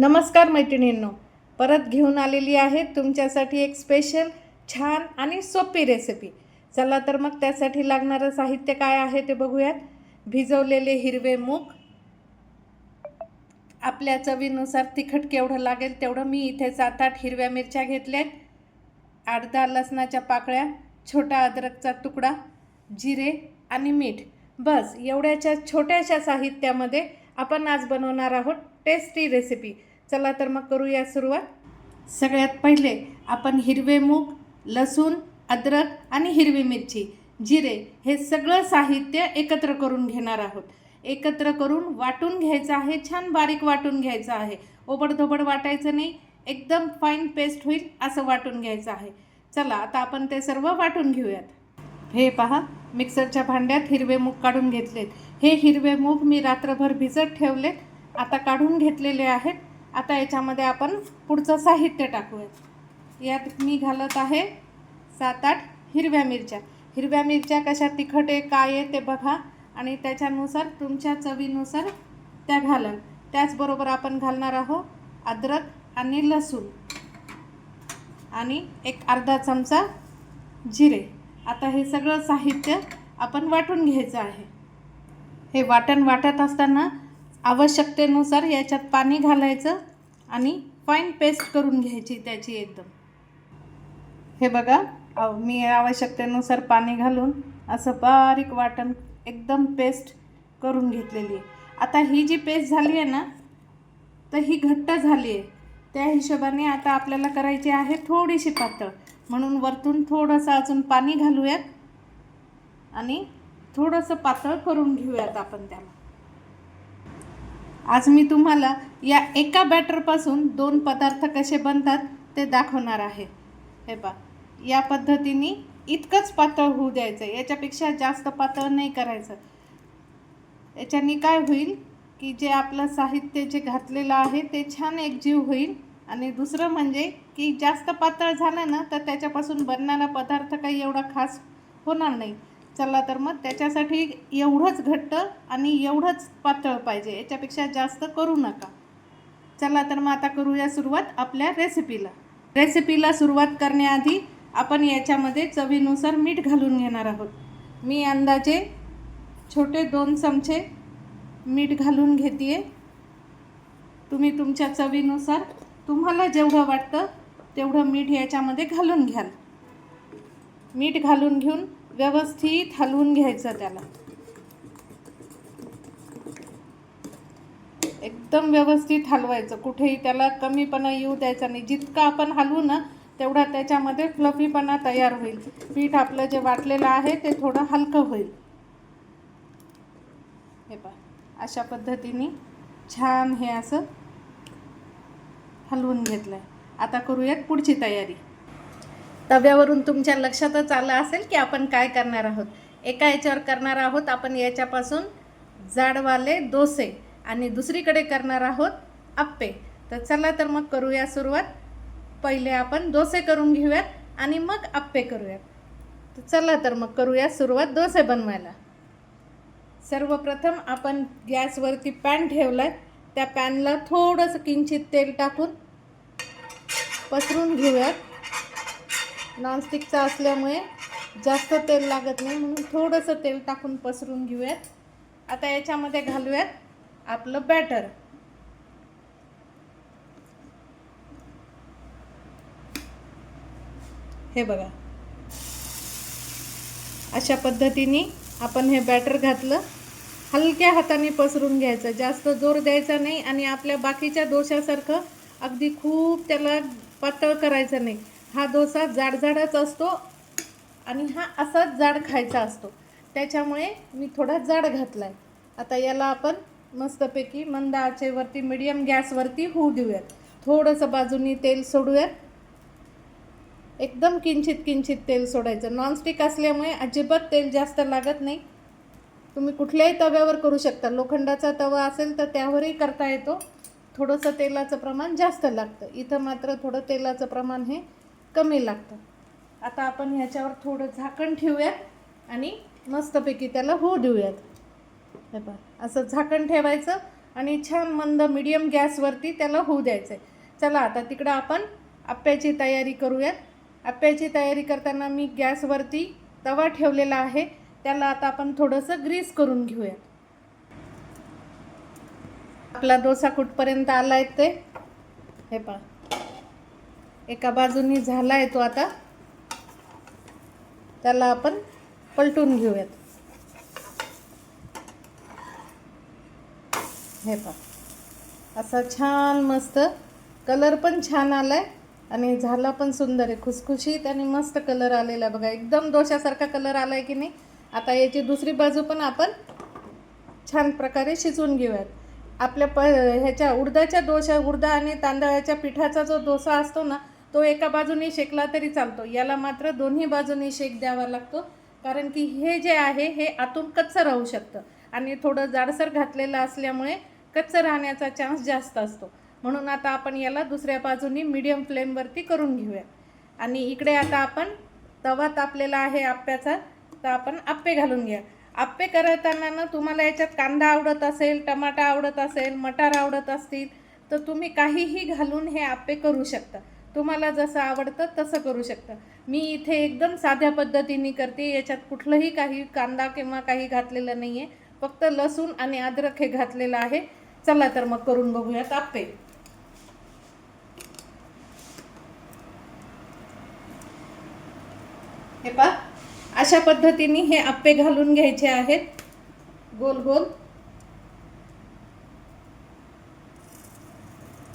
नमस्कार मैत्रिणींनो. परत घेऊन आलेली आहे तुमच्यासाठी एक स्पेशल छान आणि सोपी रेसिपी चला तर मग त्यासाठी लागणारं साहित्य काय आहे ते बघूयात. भिजवलेले हिरवे मूग. आपल्या चवीनुसार तिखट केवढं लागेल तेवढं मी इथे सात आठ हिरव्या मिरच्या घेतल्यात. आठ दहा लसणाच्या पाकळ्या छोटा अद्रकचा तुकडा जिरे आणि मीठ. बस एवढ्याच्या छोट्याशा साहित्यामध्ये आपण आज बनवणार आहोत टेस्टी रेसिपी चला तर मग करूया सुरुवात. सगळ्यात पहिले आपण हिरवे मूग लसूण अद्रक आणि हिरवी मिरची जिरे हे सगळं साहित्य एकत्र करून घेणार आहोत. एकत्र करून वाटून घ्यायचं आहे छान बारीक वाटून घ्यायचं आहे. ओबडधोबड वाटायचं नाही एकदम फाईन पेस्ट होईल असं वाटून घ्यायचं आहे. चला आता आपण ते सर्व वाटून घेऊयात. हे पहा मिक्सरच्या भांड्यात हिरवे मूग काढून घेतलेत. हे हिरवे मूग मी रात्रभर भिजत ठेवलेत. आता काढून घेतलेले आहेत. आता याच्यामध्ये आपण पुढचं साहित्य टाकूयात. यात मी घालत आहे सात आठ हिरव्या मिरच्या. हिरव्या मिरच्या कशा तिखट आहे काय आहे ते बघा आणि त्याच्यानुसार तुमच्या चवीनुसार त्या घालाल त्याचबरोबर आपण घालणार आहोत अद्रक आणि लसूण आणि एक अर्धा चमचा जिरे. आता हे सगळं साहित्य आपण वाटून घ्यायचं आहे. हे वाटण वाटत असताना आवश्यकतेनुसार याच्यात पाणी घालायचं आणि फाईन पेस्ट करून घ्यायची त्याची एकदम. हे बघा मी आवश्यकतेनुसार पाणी घालून असं बारीक वाटण एकदम पेस्ट करून घेतलेली आहे. आता ही जी पेस्ट झाली आहे ना तर ही घट्ट झाली आहे. त्या हिशोबाने आता आपल्याला करायची आहे थोडीशी पातळ. म्हणून वरतून थोडंसं अजून पाणी घालूयात आणि थोडंसं पातळ करून घेऊयात आपण त्याला. आज मी तुम्हाला या एका बॅटरपासून दोन पदार्थ कसे बनतात ते दाखवणार आहे. हे बा या पद्धतीने इतकंच पातळ होऊ द्यायचं याच्यापेक्षा जास्त पातळ नाही करायचं. याच्याने काय होईल की जे आपलं साहित्य जे घातलेलं आहे ते छान एकजीव होईल आणि दुसरं म्हणजे की जास्त पातळ झालं ना तर त्याच्यापासून बनणारा पदार्थ काही एवढा खास होणार नाही. चला तर मग त्याच्यासाठी एवढंच घट्ट आणि एवढंच पातळ पाहिजे. याच्यापेक्षा जास्त करू नका. चला तर मग आता करूया सुरुवात आपल्या रेसिपीला रेसिपीला सुरुवात करण्याआधी आपण याच्यामध्ये चवीनुसार मीठ घालून घेणार आहोत. मी अंदाजे छोटे दोन चमचे मीठ घालून घेते तुम्ही तुमच्या चवीनुसार तुम्हाला जेवढं वाटतं तेवढं मीठ याच्यामध्ये घालून घ्याल. मीठ घालून घेऊन व्यवस्थित हलवून घ्यायचं त्याला. एकदम व्यवस्थित हलवायचं. कुठेही त्याला कमीपणा येऊ द्यायचा नाही. जितकं आपण हलवू ना तेवढा त्याच्यामध्ये फ्लफीपणा तयार होईल. पीठ आपलं जे वाटलेलं आहे ते थोडं हलकं होईल. हे पहा. अशा पद्धतीने छान हे असं हलवून घेतलं आहे आता करूयात पुढची तयारी. तव्यावरून तुमच्या लक्षातच आलं असेल की आपण काय करणार आहोत. एका याच्यावर करणार आहोत आपण याच्यापासून जाडवाले डोसे आणि दुसरीकडे करणार आहोत आप्पे. तर चला तर मग करूया सुरुवात. पहिले आपण डोसे करून घेऊयात आणि मग आप्पे करूयात. तर चला तर मग करूया सुरुवात डोसे बनवायला. सर्वप्रथम आपण गॅसवरती पॅन ठेवला आहे त्या पॅनला थोडंसं किंचित तेल टाकून पसरून घेऊयात. नॉनस्टिकचा असल्यामुळे जास्त तेल लागत नाही म्हणून थोडंसं तेल टाकून पसरून घेऊयात. आता याच्यामध्ये घालूयात आपलं बॅटर. हे बघा. अशा पद्धतीने आपण हे बॅटर घातलं. हलक्या हाताने पसरून घ्यायचं. जास्त जोर द्यायचा नाही आणि आपल्या बाकीच्या दोषासारखं अगदी खूप त्याला पातळ करायचं नाही. हा डोसा जाडजाडच असतो आणि हा असाच जाड खायचा असतो. त्याच्यामुळे मी थोडा जाड घातला आहे आता याला आपण मस्तपैकी मंद आचेवरती मिडियम गॅसवरती होऊ देऊयात. थोडंसं बाजूनी तेल सोडूयात. एकदम किंचित किंचित तेल सोडायचं. नॉनस्टिक असल्यामुळे अजिबात तेल जास्त लागत नाही. तुम्ही कुठल्याही तव्यावर करू शकता. लोखंडाचा तवा असेल तर त्यावरही करता येतो. थोडंसं तेलाचं प्रमाण जास्त लागतं. इथं मात्र थोडं तेलाचं प्रमाण हे कमी लागतं आता आपण ह्याच्यावर थोडं झाकण ठेवूयात आणि मस्तपैकी त्याला होऊ देऊयात. हे पहा असं झाकण ठेवायचं आणि छान मंद मिडियम गॅसवरती त्याला होऊ द्यायचं आहे चला आता तिकडं आपण आप्याची तयारी करूयात. आप्याची तयारी करताना मी गॅसवरती तवा ठेवलेला आहे. त्याला आता आपण थोडंसं ग्रीस करून घेऊयात. आपला डोसा कुठपर्यंत आला आहे ते? हे पहा एका बाजूनी झाला आहे तो आता. त्याला आपण पलटून घेऊयात. हे पहा. असा छान मस्त कलर पण छान आला आहे आणि झाला पण सुंदर आहे. खुसखुशीत आणि मस्त कलर आलेला आहे बघा. एकदम दोशासारखा कलर आला आहे की नाही? आता याची दुसरी बाजू पण आपण छान प्रकारे शिजवून घेऊयात. आपल्या प ह्याच्या उडदाच्या डोशा उडदा आणि तांदळाच्या पिठाचा जो डोसा असतो ना तो एका बाजूने शेकला तरी चालतो. याला मात्र दोन्ही बाजूने शेक द्यावा लागतो. कारण की हे जे आहे हे आतून कच्चं राहू शकतं. आणि थोडं जाडसर घातलेलं असल्यामुळे कच्चं राहण्याचा चान्स जास्त असतो. म्हणून आता आपण याला दुसऱ्या बाजूनी मीडियम फ्लेमवरती करून घेऊया. आणि इकडे आता आपण तवा तापलेला आहे आप्प्याचा. तर आपण आप्पे घालून घ्या. आप्पे करताना ना तुम्हाला याच्यात कांदा आवडत असेल टमाटा आवडत असेल मटार आवडत असतील तर तुम्ही काहीही घालून हे आप्पे करू शकता. तुम्हाला जसं आवडतं तसं करू शकता. मी इथे एकदम साध्या पद्धतीने करते याच्यात कुठलंही काही कांदा किंवा काही घातलेलं नाही आहे फक्त लसूण आणि अद्रक हे घातलेलं आहे. चला तर मग करून बघूयात आप्पे. हे पा अशा पद्धतीने हे आप्पे घालून घ्यायचे आहेत. गोल गोल.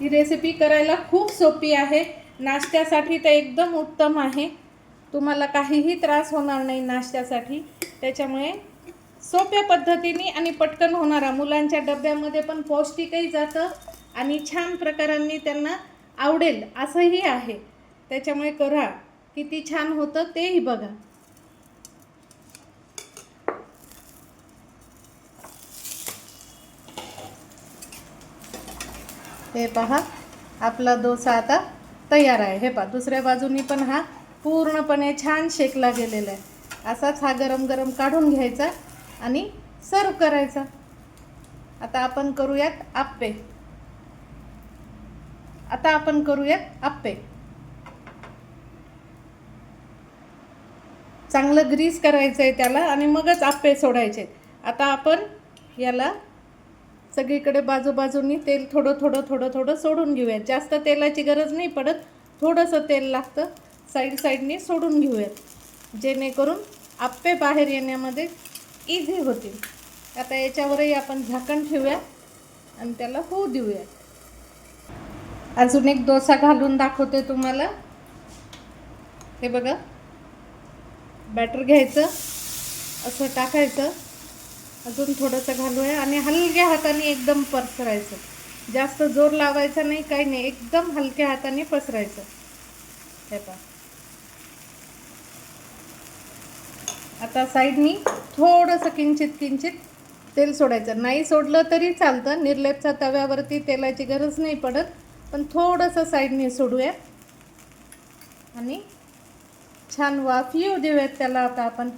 ही रेसिपी करायला खूप सोपी आहे. नाश्त्यासाठी तर एकदम उत्तम आहे. तुम्हाला काहीही त्रास होणार नाही नाश्त्यासाठी. त्याच्यामुळे सोप्या पद्धतीने आणि पटकन होणारा. मुलांच्या डब्यामध्ये पण पौष्टिकही जातं आणि छान प्रकारांनी त्यांना आवडेल असंही आहे. त्याच्यामुळे करा. किती छान होतं तेही बघा. हे पहा आपला डोसा आता तयार आहे. हे पा दुसऱ्या बाजूनी पण हा पूर्णपणे छान शेकला गेलेला आहे. असाच हा गरम गरम काढून घ्यायचा आणि सर्व करायचा. आता आपण करूयात आप्पे. आता आपण करूयात आप्पे. चांगलं ग्रीस करायचं आहे त्याला आणि मगच आप्पे सोडायचे. आता आपण याला सगळीकडे बाजूबाजूनी तेल थोडं थोडं थोडं थोडं सोडून घेऊयात जास्त तेलाची गरज नाही पडत. थोडंसं तेल लागतं. साईड साईडने सोडून घेऊयात. जेणेकरून आप्पे बाहेर येण्यामध्ये इझी होतील. आता याच्यावरही आपण झाकण ठेवूया आणि त्याला होऊ देऊया. अजून एक डोसा घालून दाखवते तुम्हाला. हे बघा. बॅटर घ्यायचं. असं टाकायचं. अजून थोडंसं घालूया आणि हलक्या हाताने एकदम पसरायचं. जास्त जोर लावायचा नाही काही नाही. एकदम हलक्या हाताने पसरायचं. हे पा आता साईडनी थोडंसं किंचित किंचित तेल सोडायचं. नाही सोडलं तरी चालतं. निर्लेपच्या तव्यावरती तेलाची गरज नाही पडत. पण थोडंसं साईडनी सोडूया. आणि छान वाफ येऊ देऊयात त्याला आता आपण.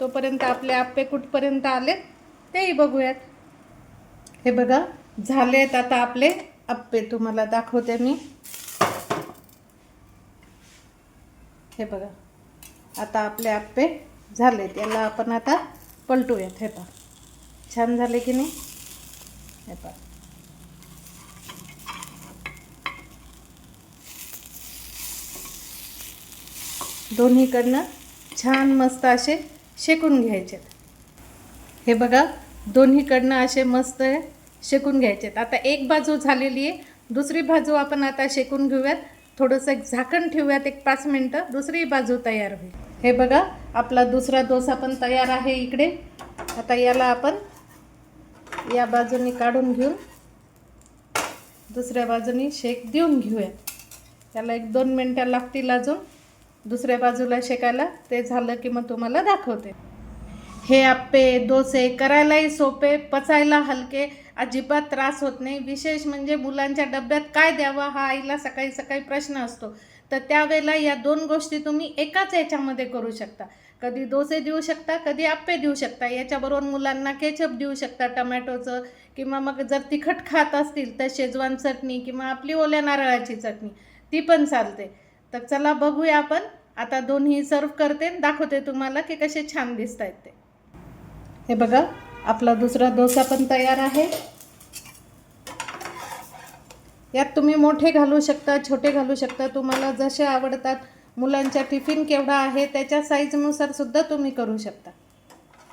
तोपर्यंत आपले आप्पे कुठपर्यंत आले तेही बघूयात. हे बघा झालेत आता आपले आप्पे तुम्हाला दाखवते मी. हे बघा आता आपले आप्पे झालेत याला आपण आता पलटूयात हे पहा. छान झाले की नाही? हे पा दोन्हीकडनं छान मस्त असे शेकून घ्यायचे हे बघा दोन्हीकडनं असे मस्त शेकून घ्यायचेत. आता एक बाजू झालेली आहे दुसरी बाजू आपण आता शेकून घेऊयात. थोडंसं एक झाकण ठेवूयात एक पाच मिनटं. दुसरी बाजू तयार होईल. हे बघा आपला दुसरा डोसा पण तयार आहे इकडे. आता याला आपण या बाजूनी काढून घेऊन दुसऱ्या बाजूनी शेक देऊन घेऊयात. त्याला एक दोन मिनटं लागतील अजून. दुसऱ्या बाजूला शेकायला ते झालं की मग तुम्हाला दाखवते. हे आप्पे डोसे करायलाही सोपे पचायला हलके अजिबात त्रास होत नाही. विशेष म्हणजे मुलांच्या डब्यात काय द्यावं हा आईला सकाळी सकाळी प्रश्न असतो. तर त्यावेळेला या दोन गोष्टी तुम्ही एकाच याच्यामध्ये करू शकता. कधी डोसे देऊ शकता कधी आप्पे देऊ शकता. याच्याबरोबर मुलांना केचप देऊ शकता टमॅटोचं किंवा मग जर तिखट खात असतील तर शेजवान चटणी किंवा आपली ओल्या नारळाची चटणी ती पण चालते. तर चला बघूया आपण. आता दोन्ही सर्व करते आणि दाखवते तुम्हाला की कसे छान दिसत आहेत ते. हे बघा आपला दुसरा डोसा पण तयार आहे. यात तुम्ही मोठे घालू शकता छोटे घालू शकता. तुम्हाला जसे आवडतात मुलांच्या टिफिन केवढा आहे त्याच्या साईजनुसार सुद्धा तुम्ही करू शकता.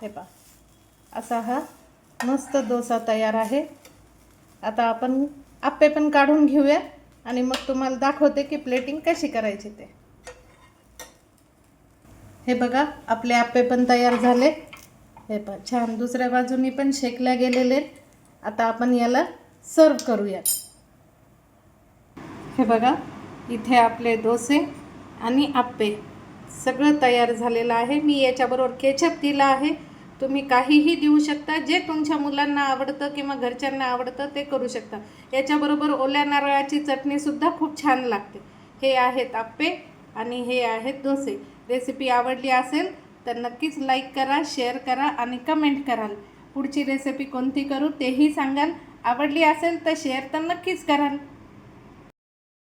हे पा असा हा मस्त डोसा तयार आहे. आता आपण आप्पे पण काढून घेऊया. आणि मग तुम्हाला दाखवते की प्लेटिंग कशी करायची ते. हे बघा आपले आप्पे पण तयार झाले. हे पण छान. दुसऱ्या बाजूनी पण शेकल्या गेलेले. आहेत. आता आपण याला सर्व करूयात. हे बघा इथे आपले डोसे आणि आप्पे सगळं तयार झालेलं आहे. मी याच्याबरोबर केचप दिला आहे. तुम्ही काहीही देऊ शकता जे तुमच्या मुलांना आवडतं किंवा घरच्यांना आवडतं ते करू शकता. याच्याबरोबर ओल्या नारळाची चटणीसुद्धा खूप छान लागते. हे आहेत आप्पे आणि हे आहेत डोसे. रेसिपी आवडली असेल तर नक्कीच लाईक करा शेअर करा आणि कमेंट कराल पुढची रेसिपी कोणती करू तेही सांगाल. आवडली असेल तर शेअर तर नक्कीच कराल.